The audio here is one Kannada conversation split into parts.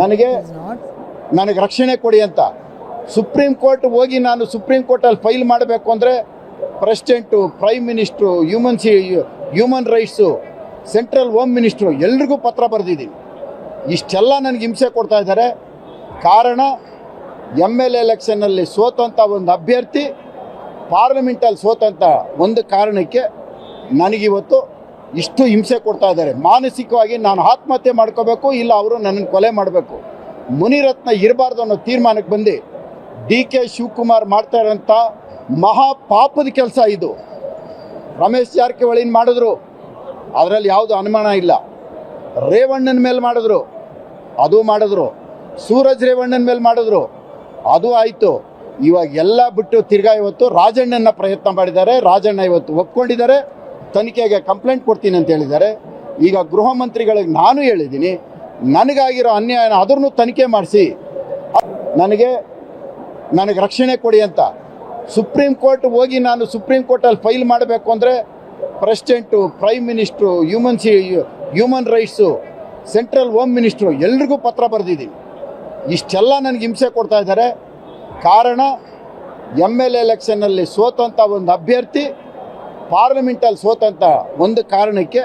ನನಗೆ ನನಗೆ ರಕ್ಷಣೆ ಕೊಡಿ ಅಂತ. ಸುಪ್ರೀಂ ಕೋರ್ಟ್ ಹೋಗಿ ನಾನು ಸುಪ್ರೀಂ ಕೋರ್ಟಲ್ಲಿ ಫೈಲ್ ಮಾಡಬೇಕು ಅಂದರೆ president prime minister human C human rights central home minister ಎಲ್ರಿಗೂ ಪತ್ರ ಬರೆದಿದ್ದೀನಿ. ಇಷ್ಟೆಲ್ಲ ನನಗೆ ಹಿಂಸೆ ಕೊಡ್ತಾ ಇದ್ದಾರೆ. ಕಾರಣ ಎಂ ಎಲ್ ಎಲೆಕ್ಷನ್ನಲ್ಲಿ ಸೋತಂಥ ಒಂದು ಅಭ್ಯರ್ಥಿ ಪಾರ್ಲಿಮೆಂಟಲ್ಲಿ ಸೋತಂಥ ಒಂದು ಕಾರಣಕ್ಕೆ ನನಗಿವತ್ತು ಇಷ್ಟು ಹಿಂಸೆ ಕೊಡ್ತಾ ಇದ್ದಾರೆ. ಮಾನಸಿಕವಾಗಿ ನಾನು ಆತ್ಮಹತ್ಯೆ ಮಾಡ್ಕೋಬೇಕು, ಇಲ್ಲ ಅವರು ನನ್ನನ್ನು ಕೊಲೆ ಮಾಡಬೇಕು. ಮುನಿರತ್ನ ಇರಬಾರ್ದು ಅನ್ನೋ ತೀರ್ಮಾನಕ್ಕೆ ಬಂದು ಡಿ ಕೆ ಶಿವಕುಮಾರ್ ಮಾಡ್ತಾ ಇರೋಂಥ ಮಹಾ ಪಾಪದ ಕೆಲಸ ಇದು. ರಮೇಶ್ ಜಾರಕಿಹೊಳಿನ ಮಾಡಿದ್ರು? ಅದರಲ್ಲಿ ಯಾವುದು ಅನುಮಾನ ಇಲ್ಲ. ರೇವಣ್ಣನ ಮೇಲೆ ಮಾಡಿದ್ರು. ಅದು ಮಾಡಿದ್ರು. ಸೂರಜ್ ರೇವಣ್ಣನ ಮೇಲೆ ಮಾಡಿದ್ರು. ಅದು ಆಯಿತು. ಇವಾಗ ಎಲ್ಲ ಬಿಟ್ಟು ತಿರ್ಗಾ ಇವತ್ತು ರಾಜಣ್ಣನ ಪ್ರಯತ್ನ ಮಾಡಿದ್ದಾರೆ. ರಾಜಣ್ಣ ಇವತ್ತು ಒಪ್ಕೊಂಡಿದ್ದಾರೆ. ತನಿಖೆಗೆ ಕಂಪ್ಲೇಂಟ್ ಕೊಡ್ತೀನಿ ಅಂತ ಹೇಳಿದ್ದಾರೆ. ಈಗ ಗೃಹ ಮಂತ್ರಿಗಳಿಗೆ ನಾನು ಹೇಳಿದ್ದೀನಿ, ನನಗಾಗಿರೋ ಅನ್ಯಾಯನ ಅದನ್ನು ತನಿಖೆ ಮಾಡಿಸಿ. ನನಗೆ ನನಗೆ ರಕ್ಷಣೆ ಕೊಡಿ ಅಂತ. ಸುಪ್ರೀಂ ಕೋರ್ಟ್ ಹೋಗಿ ನಾನು ಸುಪ್ರೀಂ ಕೋರ್ಟಲ್ಲಿ ಫೈಲ್ ಮಾಡಬೇಕು ಅಂದರೆ president, prime minister, human C, human rights, central home minister ಎಲ್ರಿಗೂ ಪತ್ರ ಬರೆದಿದ್ದೀನಿ. ಇಷ್ಟೆಲ್ಲ ನನಗೆ ಹಿಂಸೆ ಕೊಡ್ತಾ ಇದ್ದಾರೆ. ಕಾರಣ ಎಂ ಎಲ್ ಎಲೆಕ್ಷನ್ನಲ್ಲಿ ಸೋತಂಥ ಒಂದು ಅಭ್ಯರ್ಥಿ ಪಾರ್ಲಿಮೆಂಟಲ್ಲಿ ಸೋತಂತ ಒಂದು ಕಾರಣಕ್ಕೆ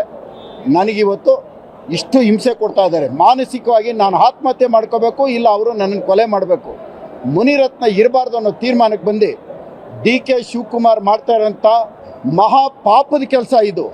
ನನಗಿವತ್ತು ಇಷ್ಟು ಹಿಂಸೆ ಕೊಡ್ತಾ ಇದ್ದಾರೆ. ಮಾನಸಿಕವಾಗಿ ನಾನು ಆತ್ಮಹತ್ಯೆ ಮಾಡ್ಕೋಬೇಕು, ಇಲ್ಲ ಅವರು ನನ್ನನ್ನು ಕೊಲೆ ಮಾಡಬೇಕು. ಮುನಿರತ್ನ ಇರಬಾರ್ದು ಅನ್ನೋ ತೀರ್ಮಾನಕ್ಕೆ ಬಂದು ಡಿ ಕೆ ಶಿವಕುಮಾರ್ ಮಾಡ್ತಾ ಇರೋಂಥ ಮಹಾಪಾಪದ ಕೆಲಸ ಇದು.